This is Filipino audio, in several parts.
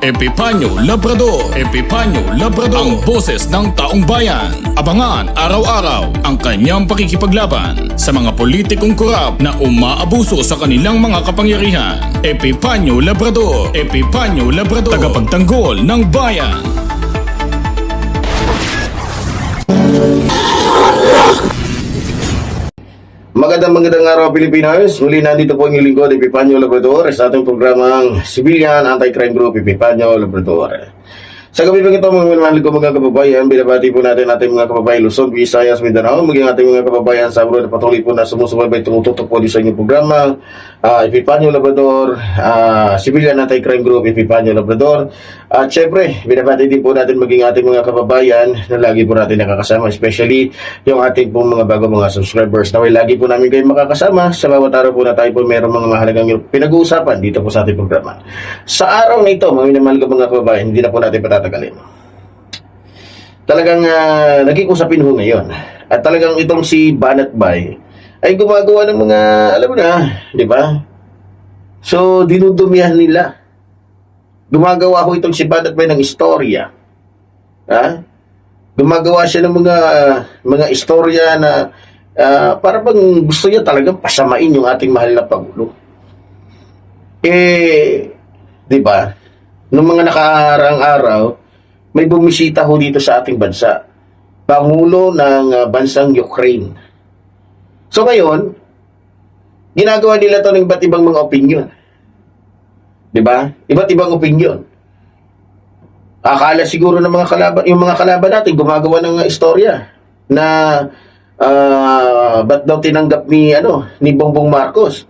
Epipanyo Labrador. Epipanyo Labrador. Ang boses ng taong bayan. Abangan araw-araw ang kanyang pakikipaglaban Sa mga politikong korap na umaabuso sa kanilang mga kapangyarihan. Epipanyo Labrador. Epipanyo Labrador. Tagapagtanggol ng bayan Magandang magandang araw Pilipinas. Muli nandito po ang lingkod, Epipanyo Labrador sa ating programang Civilian Anti-Crime Group, Epipanyo Labrador. Sa gabi pang ito, mga minamahal ko mga kababayan, binabati po natin ating mga kababayan Luzon, Visayas, Mindanao, maging ating mga kababayan sa abroad patuloy po na sumusubaybay tumututok po sa inyong programa, uh, Epipanyo Labrador, uh, Civilian Anti-Crime Group, Epipanyo Labrador. At syempre, binabati din po natin maging ating mga kababayan na lagi po natin nakakasama, especially yung ating pong mga bago mga subscribers na may lagi po namin kayo makakasama sa bawat araw po na tayo po mayroong mga mahalagang pinag-uusapan dito po sa ating programa. Sa araw na ito, mga minamahal ko mga kababayan, hindi na po natin patatagalin. Talagang uh, naging usapin ho ngayon. At talagang itong si Banat Bay ay gumagawa ng mga, alam mo na, di ba? So, dinudumihan nila. Gumagawa ho itong si Banat Bay ng istorya. Ha? Gumagawa siya ng mga mga istorya na ah, para bang gusto niya talagang pasamain yung ating mahal na Pangulo. Eh, di ba? Noong mga nakaraang araw, may bumisita ho dito sa ating bansa. Pangulo ng ah, bansang Ukraine. So ngayon, ginagawa nila to ng iba't ibang mga opinion. 'Di ba? Iba't ibang opinion. Akala siguro ng mga kalaban, yung mga kalaban natin gumagawa ng uh, istorya na ah ba't daw tinanggap ni ano, ni Bongbong Marcos.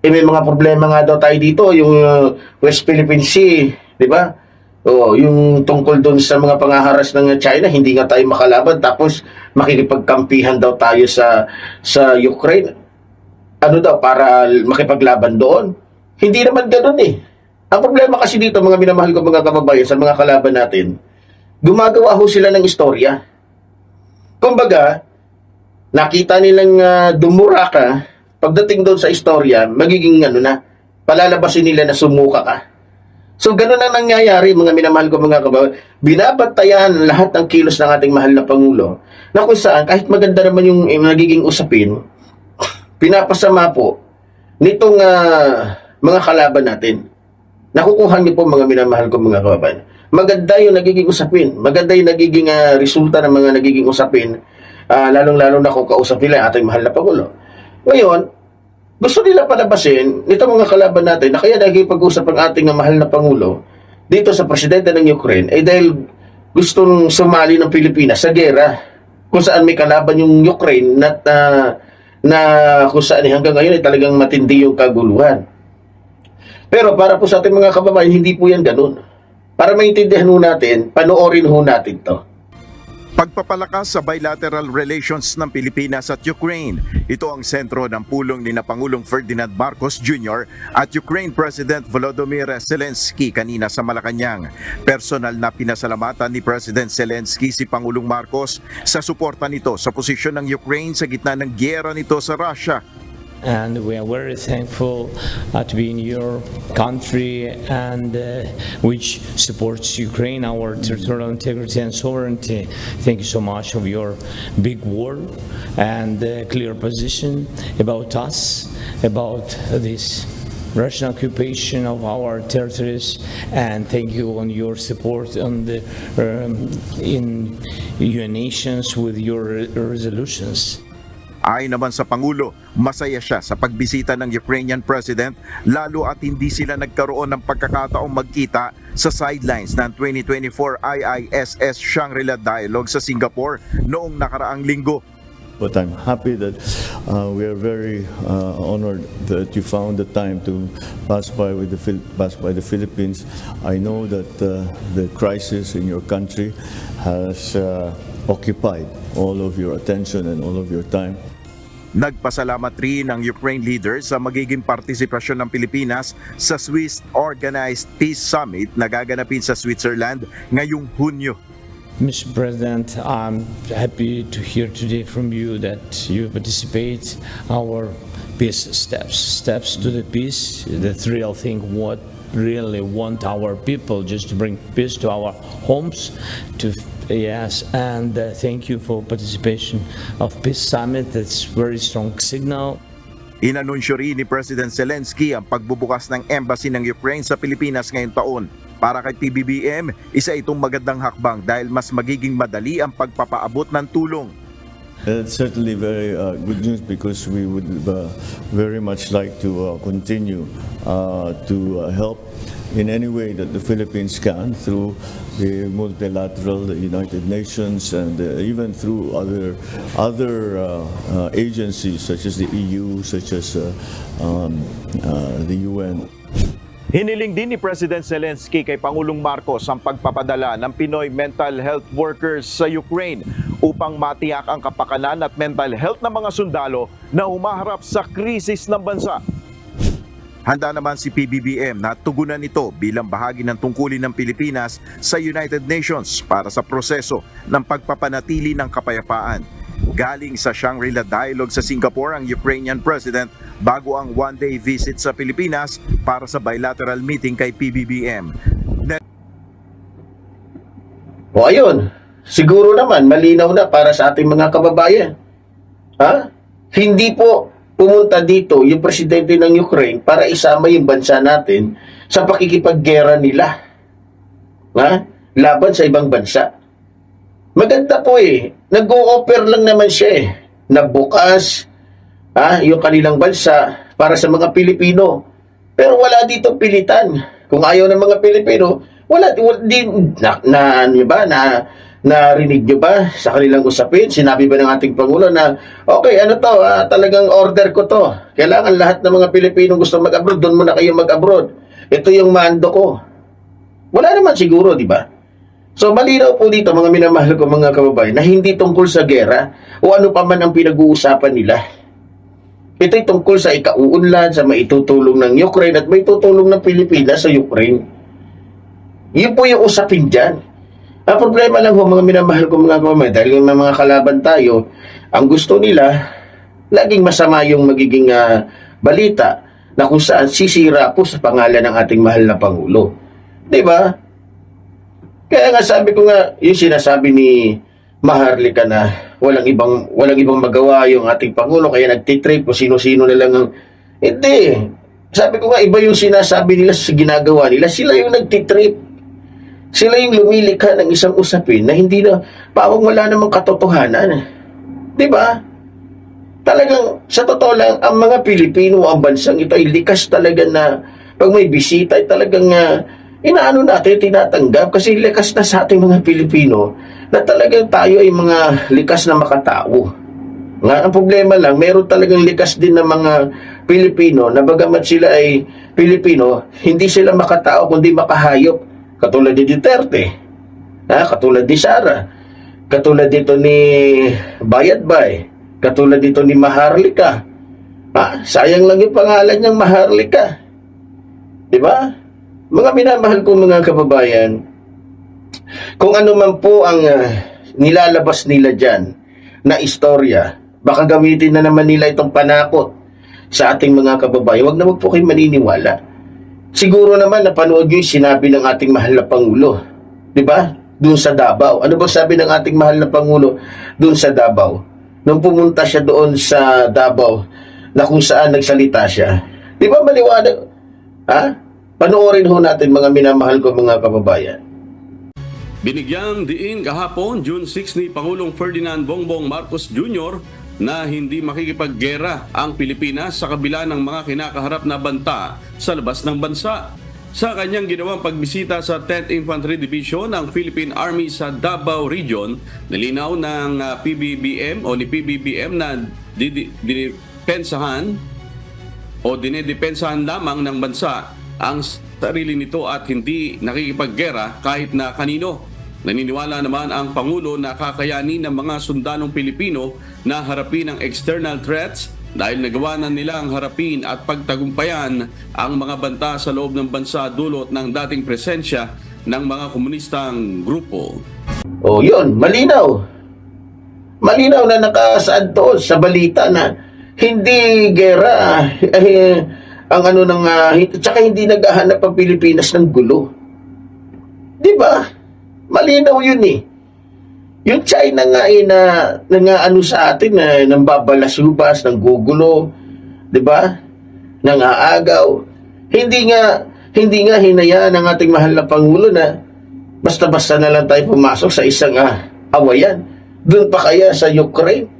Eh may mga problema nga daw tayo dito, yung uh, West Philippine Sea, 'di ba? Oh, yung tungkol doon sa mga pangaharas ng China, hindi nga tayo makalaban tapos makikipagkampihan daw tayo sa sa Ukraine. Ano daw para makipaglaban doon? Hindi naman ganoon eh. Ang problema kasi dito mga minamahal ko mga kababayan sa mga kalaban natin, gumagawa ho sila ng istorya. Kumbaga, nakita nilang uh, dumura ka, pagdating doon sa istorya, magiging ano na, palalabasin nila na sumuka ka. So, ganun ang nangyayari, mga minamahal ko mga kababayan. Binabantayan lahat ng kilos ng ating mahal na Pangulo na kung saan, kahit maganda naman yung eh, nagiging usapin, pinapasama po nitong ah, mga kalaban natin. Nakukuha niyo po mga minamahal ko mga kababayan. Maganda yung nagiging usapin. Maganda yung nagiging ah, resulta ng mga nagiging usapin. ah, lalong-lalo na kung kausap nila ating mahal na Pangulo. Ngayon, gusto nila palabasin nito mga kalaban natin na kaya nagkipag-usap ang ating mahal na Pangulo dito sa presidente ng Ukraine ay dahil gustong sumali ng Pilipinas sa gera kung saan may kalaban yung Ukraine na, na, na kung saan eh, hanggang ngayon ay talagang matindi yung kaguluhan. Pero para po sa ating mga kababayan, hindi po yan ganun. Para maintindihan ho natin, panoorin ho natin to. Pagpapalakas sa bilateral relations ng Pilipinas at Ukraine. Ito ang sentro ng pulong ni Pangulong Ferdinand Marcos Jr. at Ukraine President Volodymyr Zelensky kanina sa Malacanang. Personal na pinasalamatan ni President Zelensky si Pangulong Marcos sa suporta nito sa posisyon ng Ukraine sa gitna ng gyera nito sa Russia. And we are very thankful uh, to be in your country and uh, which supports Ukraine, our territorial integrity and sovereignty. Thank you so much of your big word and uh, clear position about us, about this Russian occupation of our territories, and thank you on your support on the um, in your nations with your resolutions. Ayon naman sa Pangulo, masaya siya sa pagbisita ng Ukrainian President lalo at hindi sila nagkaroon ng pagkakataong magkita sa sidelines ng 2024 IISS Shangri-La Dialogue sa Singapore noong nakaraang linggo. But I'm happy that uh, we are very uh, honored that you found the time to pass by with the Phil- pass by the Philippines. I know that uh, the crisis in your country has uh, occupied all of your attention and all of your time. Nagpasalamat rin ang Ukraine leader sa magiging partisipasyon ng Pilipinas sa Swiss Organized Peace Summit na gaganapin sa Switzerland ngayong Hunyo. Mr. President, I'm happy to hear today from you that you participate our peace steps, steps to the peace. That's real thing. What really want our people just to bring peace to our homes. To yes, and uh, thank you for participation of peace summit. That's very strong signal. Inanunsyo rin ni President Zelensky ang pagbubukas ng embassy ng Ukraine sa Pilipinas ngayong taon. Para kay PBBM, isa itong magandang hakbang dahil mas magiging madali ang pagpapaabot ng tulong. That's certainly very uh, good news because we would uh, very much like to uh, continue uh, to uh, help in any way that the Philippines can through the multilateral the United Nations and uh, even through other other uh, uh, agencies such as the EU, such as uh, um, uh, the UN. Hiniling din ni President Zelensky kay Pangulong Marcos ang pagpapadala ng Pinoy mental health workers sa Ukraine upang matiyak ang kapakanan at mental health ng mga sundalo na humaharap sa krisis ng bansa. Handa naman si PBBM na tugunan ito bilang bahagi ng tungkulin ng Pilipinas sa United Nations para sa proseso ng pagpapanatili ng kapayapaan. Galing sa Shangri-La Dialogue sa Singapore ang Ukrainian President bago ang one-day visit sa Pilipinas para sa bilateral meeting kay PBBM. O ayun, siguro naman malinaw na para sa ating mga kababayan. Ha? Hindi po pumunta dito yung presidente ng Ukraine para isama yung bansa natin sa pakikipaggera nila. Ha? Laban sa ibang bansa. Maganda po eh. Nag-o-offer lang naman siya eh. Na bukas ha, yung kanilang bansa para sa mga Pilipino. Pero wala dito pilitan. Kung ayaw ng mga Pilipino, wala di na, na ano ba na narinig nyo ba sa kanilang usapin? Sinabi ba ng ating Pangulo na, okay, ano to, ah, talagang order ko to. Kailangan lahat ng mga Pilipino gusto mag-abroad, doon muna kayo mag-abroad. Ito yung mando ko. Wala naman siguro, di ba? So malinaw po dito mga minamahal ko mga kababayan na hindi tungkol sa gera o ano pa man ang pinag-uusapan nila. Ito'y tungkol sa ikauunlad, sa maitutulong ng Ukraine at maitutulong ng Pilipinas sa Ukraine. Yun po yung usapin dyan. Ang problema lang ho, mga minamahal ko mga kababayan, dahil yung mga kalaban tayo, ang gusto nila, laging masama yung magiging ah, balita na kung saan sisira po sa pangalan ng ating mahal na Pangulo. Ba? Kaya nga sabi ko nga, yung sinasabi ni Maharlika na walang ibang walang ibang magawa yung ating pangulo kaya nagtitrip o sino-sino na lang ang hindi. Sabi ko nga iba yung sinasabi nila sa ginagawa nila, sila yung nagtitrip. Sila yung lumilikha ng isang usapin na hindi na pawang wala namang katotohanan. 'Di ba? Talagang sa totoo lang ang mga Pilipino ang bansang ito ay likas talaga na pag may bisita ay talagang ah, inaano natin, tinatanggap kasi likas na sa ating mga Pilipino na talagang tayo ay mga likas na makatao. Nga, ang problema lang, meron talagang likas din ng mga Pilipino na bagamat sila ay Pilipino, hindi sila makatao kundi makahayop. Katulad ni Duterte, ha? katulad ni Sara, katulad dito ni Bayadbay, katulad dito ni Maharlika. Ha? Sayang lang yung pangalan niyang Maharlika. Di ba? Mga minamahal ko mga kababayan, kung ano man po ang ah, nilalabas nila dyan na istorya, baka gamitin na naman nila itong panakot sa ating mga kababayan. Huwag na wag po kayo maniniwala. Siguro naman napanood nyo yung sinabi ng ating mahal na Pangulo. Di ba? Doon sa Davao. Ano ba sabi ng ating mahal na Pangulo doon sa Davao? Nung pumunta siya doon sa Davao, na kung saan nagsalita siya. Di ba maliwanag? Ha? Panoorin ho natin mga minamahal ko mga kababayan. Binigyang diin kahapon, June 6 ni Pangulong Ferdinand Bongbong Marcos Jr. na hindi makikipaggera ang Pilipinas sa kabila ng mga kinakaharap na banta sa labas ng bansa. sa kanyang ginawang pagbisita sa 10th Infantry Division ng Philippine Army sa Davao Region, nilinaw ng ah, PBBM o ni PBBM na dinepensahan o dinedepensahan lamang ng bansa ang sarili nito at hindi nakikipaggera kahit na kanino. Naniniwala naman ang Pangulo na kakayanin ng mga sundalong Pilipino na harapin ang external threats dahil nagawa na nilang harapin at pagtagumpayan ang mga banta sa loob ng bansa dulot ng dating presensya ng mga komunistang grupo. Oh, yun, malinaw. Malinaw na nakasaad doon sa balita na hindi gera eh, ang ano ng uh, tsaka hindi naghahanap ang Pilipinas ng gulo. 'Di ba? Malinaw yun eh. Yung China nga eh na, na nga ano sa atin na nang babalasubas, nang gugulo, 'di ba? Nang aagaw. Hindi nga hindi nga hinayaan ng ating mahal na pangulo na basta-basta na lang tayo pumasok sa isang ah, awayan. Doon pa kaya sa Ukraine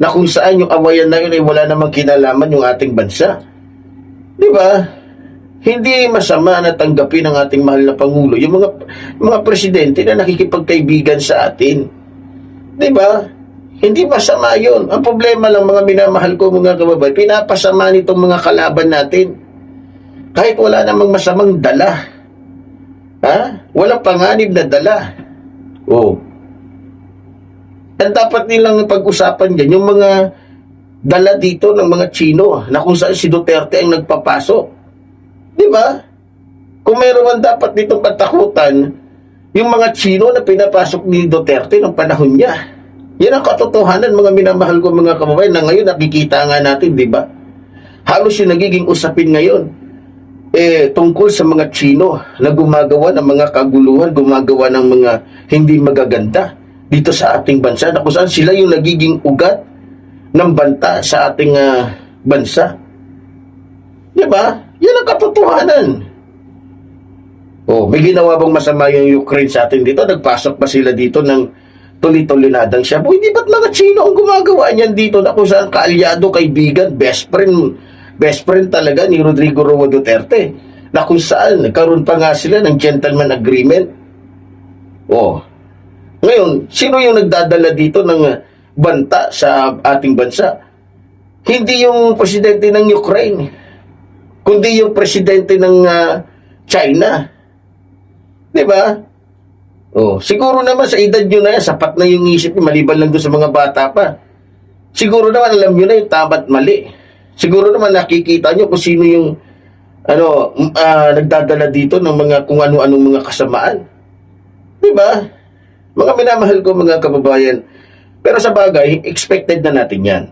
na kung saan yung awayan na yun ay wala namang kinalaman yung ating bansa. Di ba? Hindi masama na tanggapin ng ating mahal na Pangulo yung mga, mga presidente na nakikipagkaibigan sa atin. Ba? Hindi masama yun. Ang problema lang mga minamahal ko mga kababayan, pinapasama nitong mga kalaban natin. Kahit wala namang masamang dala. Ha? Walang panganib na dala. Oh. Ang dapat nilang pag-usapan dyan, yung mga dala dito ng mga Chino na kung saan si Duterte ang nagpapasok. Di ba? Kung meron man dapat ditong katakutan, yung mga Chino na pinapasok ni Duterte ng panahon niya. Yan ang katotohanan, mga minamahal ko mga kababayan, na ngayon nakikita nga natin, di ba? Halos yung nagiging usapin ngayon, eh, tungkol sa mga Chino na gumagawa ng mga kaguluhan, gumagawa ng mga hindi magaganda dito sa ating bansa, na kung saan sila yung nagiging ugat ng banta sa ating ah, bansa. Di ba? Yan ang katotohanan. Oh, may ginawa bang masama yung Ukraine sa atin dito? Nagpasok pa sila dito ng tuloy-tulinadang siya. Hindi ba't mga Chino ang gumagawa niyan dito na kung saan kaalyado, kaibigan, best friend, best friend talaga ni Rodrigo Roa Duterte na kung saan nagkaroon pa nga sila ng gentleman agreement. Oh. Ngayon, sino yung nagdadala dito ng ah, banta sa ating bansa? Hindi yung presidente ng Ukraine, kundi yung presidente ng ah, China. 'Di ba? Oh, siguro naman sa edad nyo na yan, sapat na yung isip nyo, maliban lang doon sa mga bata pa. Siguro naman alam nyo na yung tama mali. Siguro naman nakikita nyo kung sino yung ano, ah, nagdadala dito ng mga kung ano-anong mga kasamaan. Di ba? Mga minamahal ko mga kababayan. Pero sa bagay, expected na natin yan.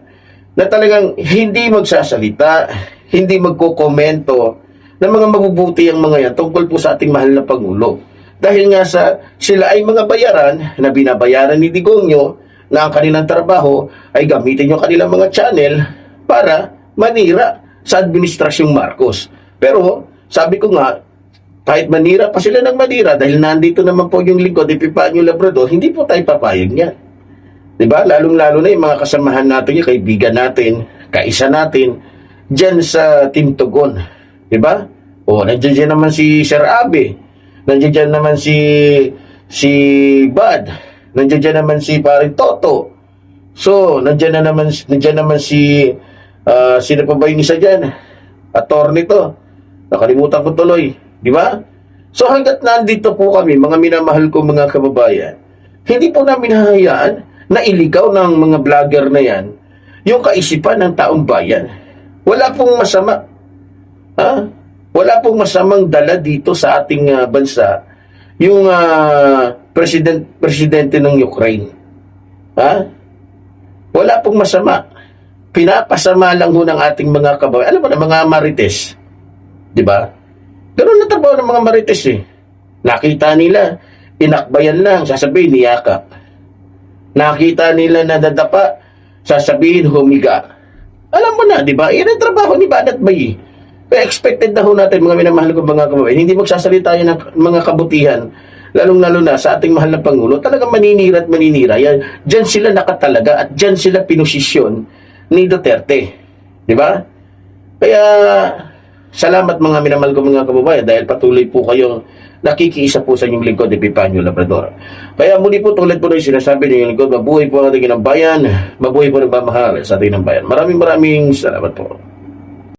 Na talagang hindi magsasalita, hindi magkokomento ng mga mabubuti ang mga yan tungkol po sa ating mahal na Pangulo. Dahil nga sa sila ay mga bayaran na binabayaran ni Digongyo na ang kanilang trabaho ay gamitin yung kanilang mga channel para manira sa administrasyong Marcos. Pero sabi ko nga, kahit manira pa sila ng manira dahil nandito naman po yung lingkod, Epipanyo Labrador, hindi po tayo papayag niyan. Ba? Lalong-lalo na yung mga kasamahan natin, yung kaibigan natin, kaisa natin, dyan sa Team Tugon. Di ba? O, nandiyan dyan naman si Sir Abe. Nandiyan dyan naman si si Bad. Nandiyan dyan naman si Paring Toto. So, nandiyan na naman, nandiyan naman si ah, sino pa ba yung isa dyan? Attorney to. Nakalimutan ko tuloy. Di ba? So, hanggat nandito po kami, mga minamahal ko mga kababayan, hindi po namin hahayaan na iligaw ng mga vlogger na yan yung kaisipan ng taong bayan. Wala pong masama. Ha? Wala pong masamang dala dito sa ating ah, bansa yung ah, president presidente ng Ukraine. Ha? Wala pong masama. Pinapasama lang ho ng ating mga kababayan. Alam mo na, mga marites. Di ba? Ganun na trabaho ng mga marites eh. Nakita nila, inakbayan lang, sasabihin niyakap. Nakita nila na dadapa, sasabihin humiga. Alam mo na, di ba? Yan ang trabaho ni Badat Bay. Kaya expected na ho natin, mga minamahal ko mga kababayan, hindi magsasalita yan ng mga kabutihan, lalong-lalo na sa ating mahal na Pangulo, talagang maninira at maninira. Yan, dyan sila nakatalaga at dyan sila pinusisyon ni Duterte. Di ba? Kaya, Salamat mga minamahal ko mga kababayan dahil patuloy po kayong nakikiisa po sa inyong lingkod, Epipanyo Labrador. Kaya muli po tulad po ng sinasabi ng inyong lingkod, mabuhay po ang ating inang bayan, mabuhay po ng mamahal sa ating inang bayan. Maraming maraming salamat po.